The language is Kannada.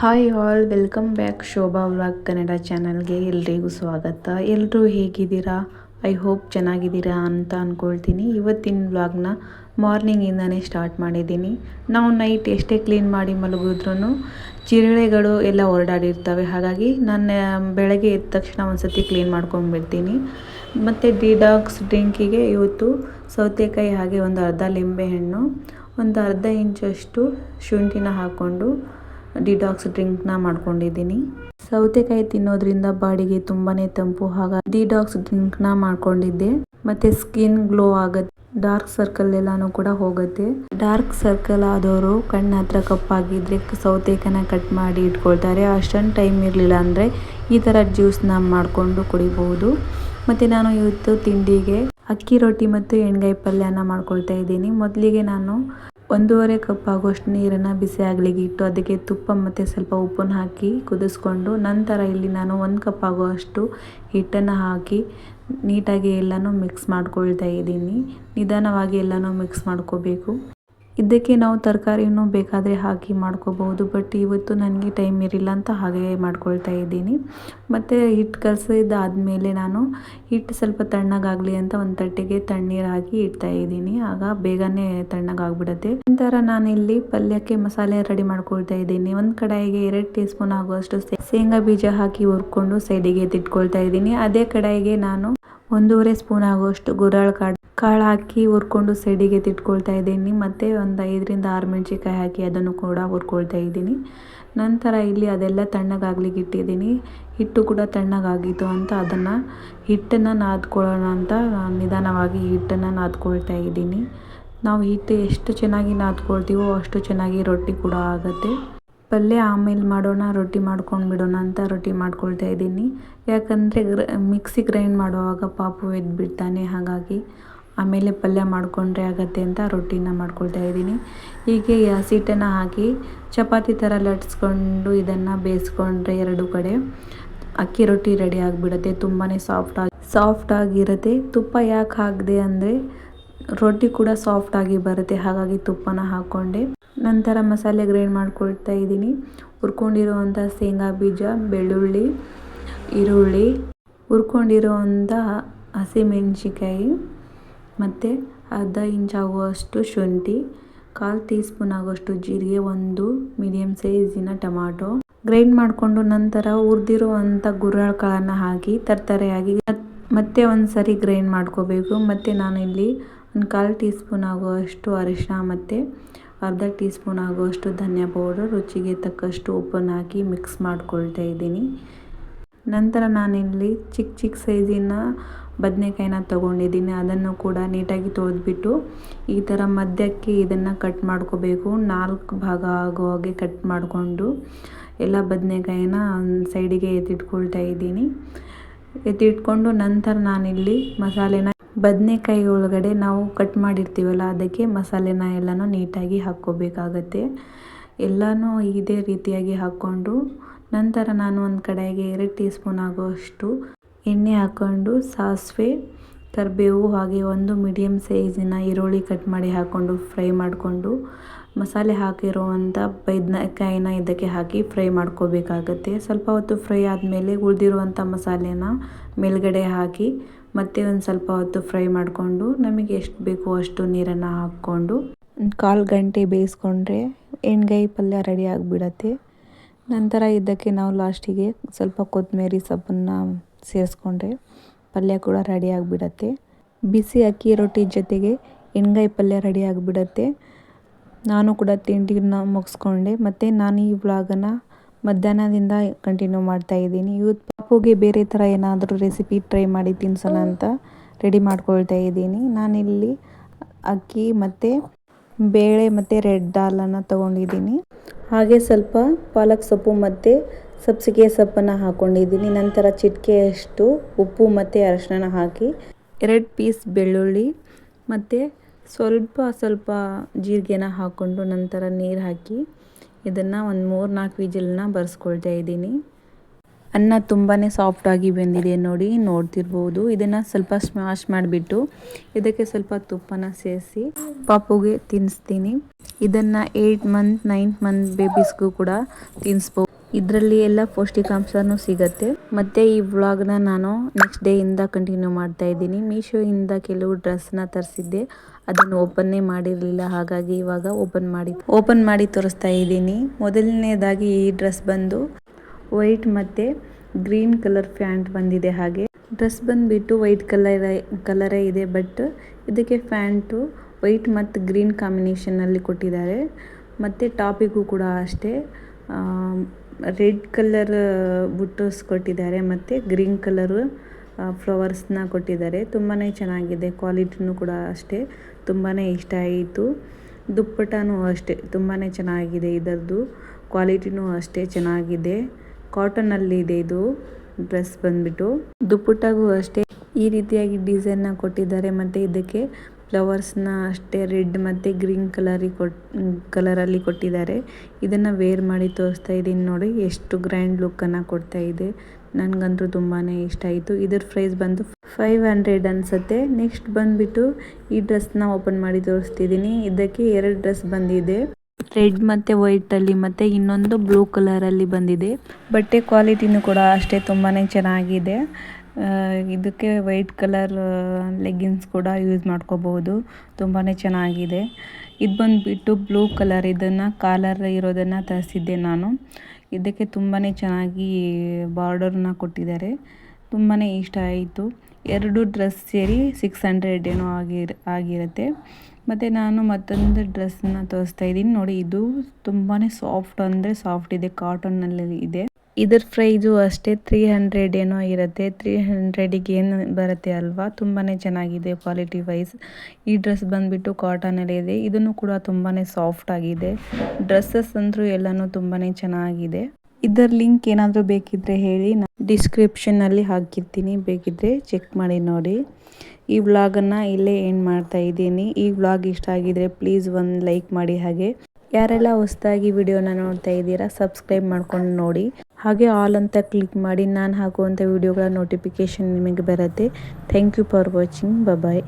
Hi all welcome back Shobha vlog Kannada ಚಾನಲ್ಗೆ ಎಲ್ರಿಗೂ ಸ್ವಾಗತ. ಎಲ್ಲರೂ ಹೇಗಿದ್ದೀರಾ? ಐ ಹೋಪ್ ಚೆನ್ನಾಗಿದ್ದೀರಾ ಅಂತ ಅಂದ್ಕೊಳ್ತೀನಿ ಇವತ್ತಿನ ವ್ಲಾಗ್ನ ಮಾರ್ನಿಂಗಿಂದನೇ ಸ್ಟಾರ್ಟ್ ಮಾಡಿದ್ದೀನಿ. ನಾವು ನೈಟ್ ಎಷ್ಟೇ ಕ್ಲೀನ್ ಮಾಡಿ ಮಲಗಿದ್ರೂ ಜಿರಳೆಗಳು ಎಲ್ಲ ಹೊರಡಾಡಿರ್ತವೆ ಹಾಗಾಗಿ ನಾನು ಬೆಳಗ್ಗೆ ಎದ್ದ ತಕ್ಷಣ ಒಂದು ಸತಿ ಕ್ಲೀನ್ ಮಾಡ್ಕೊಂಡ್ಬಿಡ್ತೀನಿ. ಮತ್ತು ಡಿಡಾಕ್ಸ್ ಡ್ರಿಂಕಿಗೆ ಇವತ್ತು ಸೌತೆಕಾಯಿ ಹಾಗೆ ಒಂದು ಅರ್ಧ ಲಿಂಬೆಹಣ್ಣು ಒಂದು ಅರ್ಧ ಇಂಚಷ್ಟು ಶುಂಠಿನ ಹಾಕ್ಕೊಂಡು ಡಿಟಾಕ್ಸ್ ಡ್ರಿಂಕ್ನ ಮಾಡ್ಕೊಂಡಿದ್ದೀನಿ. ಸೌತೆಕಾಯಿ ತಿನ್ನೋದ್ರಿಂದ ಬಾಡಿಗೆ ತುಂಬಾನೇ ತಂಪು, ಹಾಗಾಗಿ ಡಿಟಾಕ್ಸ್ ಡ್ರಿಂಕ್ನ ಮಾಡ್ಕೊಂಡಿದ್ದೆ. ಮತ್ತೆ ಸ್ಕಿನ್ ಗ್ಲೋ ಆಗತ್ತೆ ಡಾರ್ಕ್ ಸರ್ಕಲ್ ಎಲ್ಲಾನು ಕೂಡ ಹೋಗುತ್ತೆ. ಡಾರ್ಕ್ ಸರ್ಕಲ್ ಆದವರು ಕಣ್ಣ ಹತ್ರ ಕಪ್ಪಾಗಿದ್ರೆ ಸೌತೆಕನ ಕಟ್ ಮಾಡಿ ಇಟ್ಕೊಳ್ತಾರೆ. ಅಷ್ಟೊಂದು ಟೈಮ್ ಇರಲಿಲ್ಲ ಅಂದರೆ ಈ ಥರ ಜ್ಯೂಸ್ನ ಮಾಡಿಕೊಂಡು ಕುಡಿಬಹುದು ಮತ್ತು ನಾನು ಇವತ್ತು ತಿಂಡಿಗೆ ಅಕ್ಕಿ ರೊಟ್ಟಿ ಮತ್ತು ಎಣ್ಗಾಯಿ ಪಲ್ಯನ ಮಾಡ್ಕೊಳ್ತಾ ಇದ್ದೀನಿ. ಮೊದಲಿಗೆ ನಾನು ಒಂದೂವರೆ ಕಪ್ ಆಗುವಷ್ಟು ನೀರನ್ನು ಬಿಸಿ ಆಗಲಿಗೆ ಇಟ್ಟು ಅದಕ್ಕೆ ತುಪ್ಪ ಮತ್ತು ಸ್ವಲ್ಪ ಉಪ್ಪನ್ನು ಹಾಕಿ ಕುದಿಸ್ಕೊಂಡು ನಂತರ ಇಲ್ಲಿ ನಾನು ಒಂದು ಕಪ್ ಆಗುವಷ್ಟು ಹಿಟ್ಟನ್ನು ಹಾಕಿ ನೀಟಾಗಿ ಎಲ್ಲನೂ ಮಿಕ್ಸ್ ಮಾಡ್ಕೊಳ್ತಾ ಇದ್ದೀನಿ. ನಿಧಾನವಾಗಿ ಎಲ್ಲನೂ ಮಿಕ್ಸ್ ಮಾಡ್ಕೋಬೇಕು. ಇದಕ್ಕೆ ನಾವು ತರಕಾರಿಯನ್ನು ಬೇಕಾದರೆ ಹಾಕಿ ಮಾಡ್ಕೋಬಹುದು ಬಟ್ ಇವತ್ತು ನನಗೆ ಟೈಮ್ ಇರಲಿಲ್ಲ ಅಂತ ಹಾಗೆ ಮಾಡ್ಕೊಳ್ತಾ ಇದ್ದೀನಿ. ಮತ್ತು ಹಿಟ್ಟು ಕಲಸಿದ್ದಾದಮೇಲೆ ನಾನು ಹಿಟ್ಟು ಸ್ವಲ್ಪ ತಣ್ಣಗಾಗಲಿ ಅಂತ ಒಂದು ತಟ್ಟೆಗೆ ತಣ್ಣೀರು ಹಾಕಿ ಇಡ್ತಾ ಇದ್ದೀನಿ. ಆಗ ಬೇಗನೆ ತಣ್ಣಗಾಗ್ಬಿಡುತ್ತೆ. ನಂತರ ನಾನು ಇಲ್ಲಿ ಪಲ್ಯಕ್ಕೆ ಮಸಾಲೆ ರೆಡಿ ಮಾಡ್ಕೊಳ್ತಾ ಇದ್ದೀನಿ. ಒಂದು ಕಡಾಯಿಗೆ ಎರಡು ಟೀ ಸ್ಪೂನ್ ಆಗುವಷ್ಟು ಶೇಂಗಾ ಬೀಜ ಹಾಕಿ ಹುರ್ಕೊಂಡು ಸೈಡಿಗೆ ತಿಟ್ಕೊಳ್ತಾ ಇದ್ದೀನಿ. ಅದೇ ಕಡಾಯಿಗೆ ನಾನು ಒಂದೂವರೆ ಸ್ಪೂನ್ ಆಗುವಷ್ಟು ಗುರಾಳ್ ಕಾಳು. ಕಾಳು ಹಾಕಿ ಹುರ್ಕೊಂಡು ಸೈಡಿಗೆ ತಿಟ್ಕೊಳ್ತಾ ಇದ್ದೀನಿ. ಮತ್ತು ಒಂದು ಐದರಿಂದ ಆರು ಮೆಣಸಿನ್ಕಾಯಿ ಹಾಕಿ ಅದನ್ನು ಕೂಡ ಹುರ್ಕೊಳ್ತಾ ಇದ್ದೀನಿ. ನಂತರ ಇಲ್ಲಿ ಅದೆಲ್ಲ ತಣ್ಣಗಾಗ್ಲಿಕ್ಕೆ ಇಟ್ಟಿದ್ದೀನಿ. ಹಿಟ್ಟು ಕೂಡ ತಣ್ಣಗಾಗಿತ್ತು ಅಂತ ಅದನ್ನು ಹಿಟ್ಟನ್ನು ನಾದ್ಕೊಳ್ಳೋಣ ಅಂತ ನಿಧಾನವಾಗಿ ಹಿಟ್ಟನ್ನು ನಾದ್ಕೊಳ್ತಾ ಇದ್ದೀನಿ. ನಾವು ಹಿಟ್ಟು ಎಷ್ಟು ಚೆನ್ನಾಗಿ ನಾದ್ಕೊಳ್ತೀವೋ ಅಷ್ಟು ಚೆನ್ನಾಗಿ ರೊಟ್ಟಿ ಕೂಡ ಆಗುತ್ತೆ. ಪಲ್ಯ ಆಮೇಲೆ ಮಾಡೋಣ, ರೊಟ್ಟಿ ಮಾಡ್ಕೊಂಡು ಬಿಡೋಣ ಅಂತ ರೊಟ್ಟಿ ಮಾಡ್ಕೊಳ್ತಾ ಇದ್ದೀನಿ. ಯಾಕಂದರೆ ಗ್ರ, ಮಿಕ್ಸಿ ಗ್ರೈಂಡ್ ಮಾಡುವಾಗ ಪಾಪು ಎದ್ದು ಬಿಡ್ತಾನೆ, ಹಾಗಾಗಿ ಆಮೇಲೆ ಪಲ್ಯ ಮಾಡಿಕೊಂಡ್ರೆ ಆಗತ್ತೆ ಅಂತ ರೊಟ್ಟಿನ ಮಾಡ್ಕೊಳ್ತಾ ಇದ್ದೀನಿ. ಹೀಗೆ ಹಸಿಟ್ಟನ್ನು ಹಾಕಿ ಚಪಾತಿ ಥರ ಲಟ್ಸ್ಕೊಂಡು ಇದನ್ನು ಬೇಯಿಸ್ಕೊಂಡ್ರೆ ಎರಡು ಕಡೆ ಅಕ್ಕಿ ರೊಟ್ಟಿ ರೆಡಿ ಆಗಿಬಿಡುತ್ತೆ ತುಂಬಾ ಸಾಫ್ಟಾಗಿ ಸಾಫ್ಟಾಗಿರುತ್ತೆ ತುಪ್ಪ ಯಾಕೆ ಹಾಕಿದೆ ಅಂದರೆ ರೊಟ್ಟಿ ಕೂಡ ಸಾಫ್ಟಾಗಿ ಬರುತ್ತೆ. ಹಾಗಾಗಿ ತುಪ್ಪನ ಹಾಕ್ಕೊಂಡೆ. ನಂತರ ಮಸಾಲೆ ಗ್ರೈಂಡ್ ಮಾಡ್ಕೊಳ್ತಾ ಇದ್ದೀನಿ. ಹುರ್ಕೊಂಡಿರುವಂಥ ಶೇಂಗಾ ಬೀಜ, ಬೆಳ್ಳುಳ್ಳಿ, ಈರುಳ್ಳಿ ಹುರ್ಕೊಂಡಿರುವಂಥ ಹಸಿಮೆಣ್ಸಿಕಾಯಿ ಮತ್ತು ಅರ್ಧ ಇಂಚಾಗುವಷ್ಟು ಶುಂಠಿ, ಕಾಲು ಟೀ ಸ್ಪೂನ್ ಆಗುವಷ್ಟು ಜೀರಿಗೆ, ಒಂದು ಮೀಡಿಯಮ್ ಸೈಜಿನ ಟೊಮಾಟೊ. ಗ್ರೈಂಡ್ ಮಾಡಿಕೊಂಡು ನಂತರ ಹುರಿದಿರುವಂಥ ಗುರಾಳ್ಕಾಳನ್ನು ಹಾಕಿ ತರ್ತರೆಯಾಗಿ ಮತ್ತೆ ಒಂದು ಸರಿ ಗ್ರೈಂಡ್ ಮಾಡ್ಕೋಬೇಕು. ಮತ್ತು ನಾನಿಲ್ಲಿ ಒಂದು ಕಾಲು ಟೀ ಸ್ಪೂನ್ ಆಗುವಷ್ಟು ಅರಿಶಿನ ಮತ್ತು ಅರ್ಧ ಟೀ ಸ್ಪೂನ್ ಆಗುವಷ್ಟು ಧನಿಯಾ ಪೌಡರ್, ರುಚಿಗೆ ತಕ್ಕಷ್ಟು ಉಪ್ಪನ್ನು ಹಾಕಿ ಮಿಕ್ಸ್ ಮಾಡ್ಕೊಳ್ತಾ ಇದ್ದೀನಿ. ನಂತರ ನಾನಿಲ್ಲಿ ಚಿಕ್ಕ ಚಿಕ್ಕ ಸೈಜಿನ ಬದನೆಕಾಯಿನ ತೊಗೊಂಡಿದ್ದೀನಿ. ಅದನ್ನು ಕೂಡ ನೀಟಾಗಿ ತೊಳೆದ್ಬಿಟ್ಟು ಈ ಥರ ಮಧ್ಯಕ್ಕೆ ಇದನ್ನು ಕಟ್ ಮಾಡ್ಕೋಬೇಕು. ನಾಲ್ಕು ಭಾಗ ಆಗೋ ಹಾಗೆ ಕಟ್ ಮಾಡಿಕೊಂಡು ಎಲ್ಲ ಬದನೆಕಾಯಿನ ಸೈಡಿಗೆ ಎತ್ತಿಟ್ಕೊಳ್ತಾ ಇದ್ದೀನಿ. ಎತ್ತಿಟ್ಕೊಂಡು ನಂತರ ನಾನಿಲ್ಲಿ ಮಸಾಲೆನ ಬದನೆಕಾಯಿ ಒಳಗಡೆ ನಾವು ಕಟ್ ಮಾಡಿರ್ತೀವಲ್ಲ, ಅದಕ್ಕೆ ಮಸಾಲೆನ ಎಲ್ಲನೂ ನೀಟಾಗಿ ಹಾಕ್ಕೋಬೇಕಾಗತ್ತೆ. ಎಲ್ಲನೂ ಇದೇ ರೀತಿಯಾಗಿ ಹಾಕ್ಕೊಂಡು ನಂತರ ನಾನು ಒಂದು ಕಡೆಗೆ ಎರಡು ಟೀ ಸ್ಪೂನ್ ಆಗುವಷ್ಟು ಎಣ್ಣೆ ಹಾಕ್ಕೊಂಡು ಸಾಸಿವೆ, ಕರಿಬೇವು ಹಾಗೆ ಒಂದು ಮೀಡಿಯಮ್ ಸೈಜಿನ ಈರುಳ್ಳಿ ಕಟ್ ಮಾಡಿ ಹಾಕ್ಕೊಂಡು ಫ್ರೈ ಮಾಡಿಕೊಂಡು ಮಸಾಲೆ ಹಾಕಿರುವಂಥ ಬದನೆಕಾಯಿನ ಇದಕ್ಕೆ ಹಾಕಿ ಫ್ರೈ ಮಾಡ್ಕೋಬೇಕಾಗತ್ತೆ. ಸ್ವಲ್ಪ ಹೊತ್ತು ಫ್ರೈ ಆದಮೇಲೆ ಉಳಿದಿರುವಂಥ ಮಸಾಲೆನ ಮೇಲ್ಗಡೆ ಹಾಕಿ ಮತ್ತೆ ಒಂದು ಸ್ವಲ್ಪ ಹೊತ್ತು ಫ್ರೈ ಮಾಡಿಕೊಂಡು ನಮಗೆ ಎಷ್ಟು ಬೇಕೋ ಅಷ್ಟು ನೀರನ್ನು ಹಾಕ್ಕೊಂಡು ಕಾಲು ಗಂಟೆ ಬೇಯಿಸ್ಕೊಂಡ್ರೆ ಎಣ್ಗಾಯಿ ಪಲ್ಯ ರೆಡಿ ಆಗಿಬಿಡತ್ತೆ. ನಂತರ ಇದಕ್ಕೆ ನಾವು ಲಾಸ್ಟಿಗೆ ಸ್ವಲ್ಪ ಕೊತ್ತಂಬರಿ ಸೊಪ್ಪನ್ನು ಸೇರಿಸ್ಕೊಂಡ್ರೆ ಪಲ್ಯ ಕೂಡ ರೆಡಿ ಆಗಿಬಿಡತ್ತೆ. ಬಿಸಿ ಅಕ್ಕಿ ರೊಟ್ಟಿ ಜೊತೆಗೆ ಎಣ್ಗಾಯಿ ಪಲ್ಯ ರೆಡಿ ಆಗಿಬಿಡತ್ತೆ. ನಾನು ಕೂಡ ತಿಂಡಿನ ಮುಗಿಸ್ಕೊಂಡೆ. ಮತ್ತು ನಾನು ಈ ವ್ಲಾಗನ್ನು ಮಧ್ಯಾಹ್ನದಿಂದ ಕಂಟಿನ್ಯೂ ಮಾಡ್ತಾ ಇದ್ದೀನಿ. ಇವತ್ತು ಪಾಪುಗೆ ಬೇರೆ ಥರ ಏನಾದರೂ ರೆಸಿಪಿ ಟ್ರೈ ಮಾಡಿ ತಿನ್ಸೋಣ ಅಂತ ರೆಡಿ ಮಾಡ್ಕೊಳ್ತಾ ಇದ್ದೀನಿ. ನಾನಿಲ್ಲಿ ಅಕ್ಕಿ ಮತ್ತು ಬೇಳೆ ಮತ್ತು ರೆಡ್ ದಾಲನ್ನು ತೊಗೊಂಡಿದ್ದೀನಿ. ಹಾಗೆ ಸ್ವಲ್ಪ ಪಾಲಕ್ ಸೊಪ್ಪು ಮತ್ತು ಸಬ್ಸಿಗೆ ಸೊಪ್ಪನ್ನು ಹಾಕ್ಕೊಂಡಿದ್ದೀನಿ ನಂತರ ಚಿಟಿಕೆಯಷ್ಟು ಉಪ್ಪು ಮತ್ತು ಅರಶಿನ ಹಾಕಿ ಎರಡು ಪೀಸ್ ಬೆಳ್ಳುಳ್ಳಿ ಮತ್ತು ಸ್ವಲ್ಪ ಸ್ವಲ್ಪ ಜೀರಿಗೆನ ಹಾಕ್ಕೊಂಡು ನಂತರ ನೀರು ಹಾಕಿ ಇದನ್ನು ಒಂದು ಮೂರು ನಾಲ್ಕು ವಿಜಿಲನ್ನ ಬರ್ಸ್ಕೊಳ್ತಾ ಇದ್ದೀನಿ. ಅನ್ನ ತುಂಬಾ ಸಾಫ್ಟಾಗಿ ಬೆಂದಿದೆ ನೋಡಿ, ನೋಡ್ತಿರ್ಬೋದು. ಇದನ್ನು ಸ್ವಲ್ಪ ಸ್ಮ್ಯಾಶ್ ಮಾಡಿಬಿಟ್ಟು ಇದಕ್ಕೆ ಸ್ವಲ್ಪ ತುಪ್ಪನ ಸೇರಿಸಿ ಪಾಪುಗೆ ತಿನ್ನಿಸ್ತೀನಿ ಇದನ್ನು ಏಯ್ಟ್ ಮಂತ್ ನೈನ್ತ್ ಮಂತ್ ಬೇಬೀಸ್ಗೂ ಕೂಡ ತಿನ್ನಿಸ್ಬೋದು ಇದರಲ್ಲಿ ಎಲ್ಲ ಪೌಷ್ಟಿಕಾಂಶನೂ ಸಿಗತ್ತೆ. ಮತ್ತು ಈ ವ್ಲಾಗ್ನ ನಾನು ನೆಕ್ಸ್ಟ್ ಡೇಯಿಂದ ಕಂಟಿನ್ಯೂ ಮಾಡ್ತಾ ಇದ್ದೀನಿ. ಮೀಶೋಯಿಂದ ಕೆಲವು ಡ್ರೆಸ್ನ ತರಿಸಿದ್ದೆ. ಅದನ್ನು ಓಪನ್ನೇ ಮಾಡಿರಲಿಲ್ಲ, ಹಾಗಾಗಿ ಇವಾಗ ಓಪನ್ ಮಾಡಿ ಓಪನ್ ಮಾಡಿ ತೋರಿಸ್ತಾ ಇದ್ದೀನಿ. ಮೊದಲನೇದಾಗಿ ಈ ಡ್ರೆಸ್ ಬಂದು ವೈಟ್ ಮತ್ತೆ ಗ್ರೀನ್ ಕಲರ್ ಪ್ಯಾಂಟ್ ಬಂದಿದೆ ಹಾಗೆ. ಡ್ರೆಸ್ ಬಂದ್ಬಿಟ್ಟು ವೈಟ್ ಕಲರ್, ಕಲರೇ ಇದೆ, ಬಟ್ ಇದಕ್ಕೆ ಪ್ಯಾಂಟು ವೈಟ್ ಮತ್ತು ಗ್ರೀನ್ ಕಾಂಬಿನೇಷನಲ್ಲಿ ಕೊಟ್ಟಿದ್ದಾರೆ. ಮತ್ತು ಟಾಪಿಗೂ ಕೂಡ ಅಷ್ಟೇ. ರೆಡ್ ಕಲರ್ ಬುಟ್ಟಸ್ ಕೊಟ್ಟಿದ್ದಾರೆ ಮತ್ತು ಗ್ರೀನ್ ಕಲರ್ ಫ್ಲವರ್ಸ್ನ ಕೊಟ್ಟಿದ್ದಾರೆ. ತುಂಬಾ ಚೆನ್ನಾಗಿದೆ, ಕ್ವಾಲಿಟಿನೂ ಕೂಡ ಅಷ್ಟೇ. ತುಂಬಾ ಇಷ್ಟ ಆಯಿತು. ದುಪ್ಪಟನೂ ಅಷ್ಟೇ ತುಂಬಾ ಚೆನ್ನಾಗಿದೆ ಇದರದ್ದು ಕ್ವಾಲಿಟಿನೂ ಅಷ್ಟೇ ಚೆನ್ನಾಗಿದೆ. ಕಾಟನಲ್ಲಿ ಇದೆ ಇದು. ಡ್ರೆಸ್ ಬಂದ್ಬಿಟ್ಟು ದುಪ್ಪಟ್ಟಾಗೂ ಅಷ್ಟೇ. ಈ ರೀತಿಯಾಗಿ ಡಿಸೈನ್ನ ಕೊಟ್ಟಿದ್ದಾರೆ. ಮತ್ತೆ ಇದಕ್ಕೆ ಫ್ಲವರ್ಸ್ನ ಅಷ್ಟೇ. ರೆಡ್ ಮತ್ತೆ ಗ್ರೀನ್ ಕಲರ್ ಕಲರ್ ಅಲ್ಲಿ ಕೊಟ್ಟಿದ್ದಾರೆ. ಇದನ್ನ ವೇರ್ ಮಾಡಿ ತೋರಿಸ್ತಾ ಇದೀನಿ ನೋಡಿ. ಎಷ್ಟು ಗ್ರ್ಯಾಂಡ್ ಅನ್ನ ಕೊಡ್ತಾ ಇದೆ. ನನಗಂತೂ ತುಂಬಾ ಇಷ್ಟ ಆಯಿತು. ಇದ್ರ ಪ್ರೈಸ್ ಬಂದು ಫೈವ್ ಹಂಡ್ರೆಡ್ ಅನಿಸುತ್ತೆ. ನೆಕ್ಸ್ಟ್ ಬಂದುಬಿಟ್ಟು ಈ ಡ್ರೆಸ್ನ ಓಪನ್ ಮಾಡಿ ತೋರಿಸ್ತಿದ್ದೀನಿ. ಇದಕ್ಕೆ ಎರಡು ಡ್ರೆಸ್ ಬಂದಿದೆ. ರೆಡ್ ಮತ್ತು ವೈಟಲ್ಲಿ ಮತ್ತು ಇನ್ನೊಂದು ಬ್ಲೂ ಕಲರಲ್ಲಿ ಬಂದಿದೆ. ಬಟ್ಟೆ ಕ್ವಾಲಿಟಿನೂ ಕೂಡ ಅಷ್ಟೇ ತುಂಬಾ ಚೆನ್ನಾಗಿದೆ. ಇದಕ್ಕೆ ವೈಟ್ ಕಲರ್ ಲೆಗ್ಗಿನ್ಸ್ ಕೂಡ ಯೂಸ್ ಮಾಡ್ಕೋಬಹುದು. ತುಂಬಾ ಚೆನ್ನಾಗಿದೆ. ಇದು ಬಂದುಬಿಟ್ಟು ಬ್ಲೂ ಕಲರ್ ಇದನ್ನು, ಕಾಲರ್ ಇರೋದನ್ನು ತರಿಸಿದ್ದೆ ನಾನು. ಇದಕ್ಕೆ ತುಂಬಾ ಚೆನ್ನಾಗಿ ಬಾರ್ಡರ್ನ ಕೊಟ್ಟಿದ್ದಾರೆ. ತುಂಬಾ ಇಷ್ಟ ಆಯಿತು. ಎರಡು ಡ್ರೆಸ್ ಸೇರಿ ಸಿಕ್ಸ್ ಹಂಡ್ರೆಡ್ ಏನೋ ಆಗಿರ್, ಆಗಿರುತ್ತೆ. ಮತ್ತು ನಾನು ಮತ್ತೊಂದು ಡ್ರೆಸ್ನ ತೋರಿಸ್ತಾ ಇದ್ದೀನಿ. ನೋಡಿ, ಇದು ತುಂಬಾ ಸಾಫ್ಟ್ ಅಂದರೆ ಸಾಫ್ಟ್ ಇದೆ ಕಾಟನ್ನಲ್ಲಿ ಇದೆ. ಇದರ ಪ್ರೈಸು ಅಷ್ಟೇ ತ್ರೀ ಹಂಡ್ರೆಡ್ ಏನೋ ಇರುತ್ತೆ. ತ್ರೀ ಹಂಡ್ರೆಡಿಗೆ ಏನು ಬರುತ್ತೆ ಅಲ್ವಾ? ತುಂಬಾ ಚೆನ್ನಾಗಿದೆ ಕ್ವಾಲಿಟಿ ವೈಸ್ ಈ ಡ್ರೆಸ್ ಬಂದುಬಿಟ್ಟು ಕಾಟನಲ್ಲಿ ಇದೆ. ಇದನ್ನು ಕೂಡ ತುಂಬಾ ಸಾಫ್ಟ್ ಆಗಿದೆ. ಡ್ರೆಸ್ಸಸ್ ಅಂದರೂ ಎಲ್ಲನೂ ತುಂಬಾ ಚೆನ್ನಾಗಿದೆ. ಇದರ ಲಿಂಕ್ ಏನಾದರೂ ಬೇಕಿದ್ರೆ ಹೇಳಿ ನಾನು ಡಿಸ್ಕ್ರಿಪ್ಷನ್ನಲ್ಲಿ ಹಾಕಿರ್ತೀನಿ. ಬೇಕಿದ್ರೆ ಚೆಕ್ ಮಾಡಿ ನೋಡಿ. ಈ ವ್ಲಾಗನ್ನು ಇಲ್ಲೇ ಏನು ಮಾಡ್ತಾ ಇದ್ದೀನಿ. ಈ ವ್ಲಾಗ್ ಇಷ್ಟ ಆಗಿದ್ರೆ ಪ್ಲೀಸ್ ಒಂದು ಲೈಕ್ ಮಾಡಿ. ಹಾಗೆ ಯಾರೆಲ್ಲ ಹೊಸದಾಗಿ ವಿಡಿಯೋನ ನೋಡ್ತಾ ಇದ್ದೀರಾ ಸಬ್ಸ್ಕ್ರೈಬ್ ಮಾಡ್ಕೊಂಡು ನೋಡಿ. ಹಾಗೆ ಆಲ್ ಅಂತ ಕ್ಲಿಕ್ ಮಾಡಿ ನಾನು ಹಾಕುವಂಥ ವಿಡಿಯೋಗಳ ನೋಟಿಫಿಕೇಶನ್ ನಿಮಗೆ ಬರುತ್ತೆ. Thank you for watching bye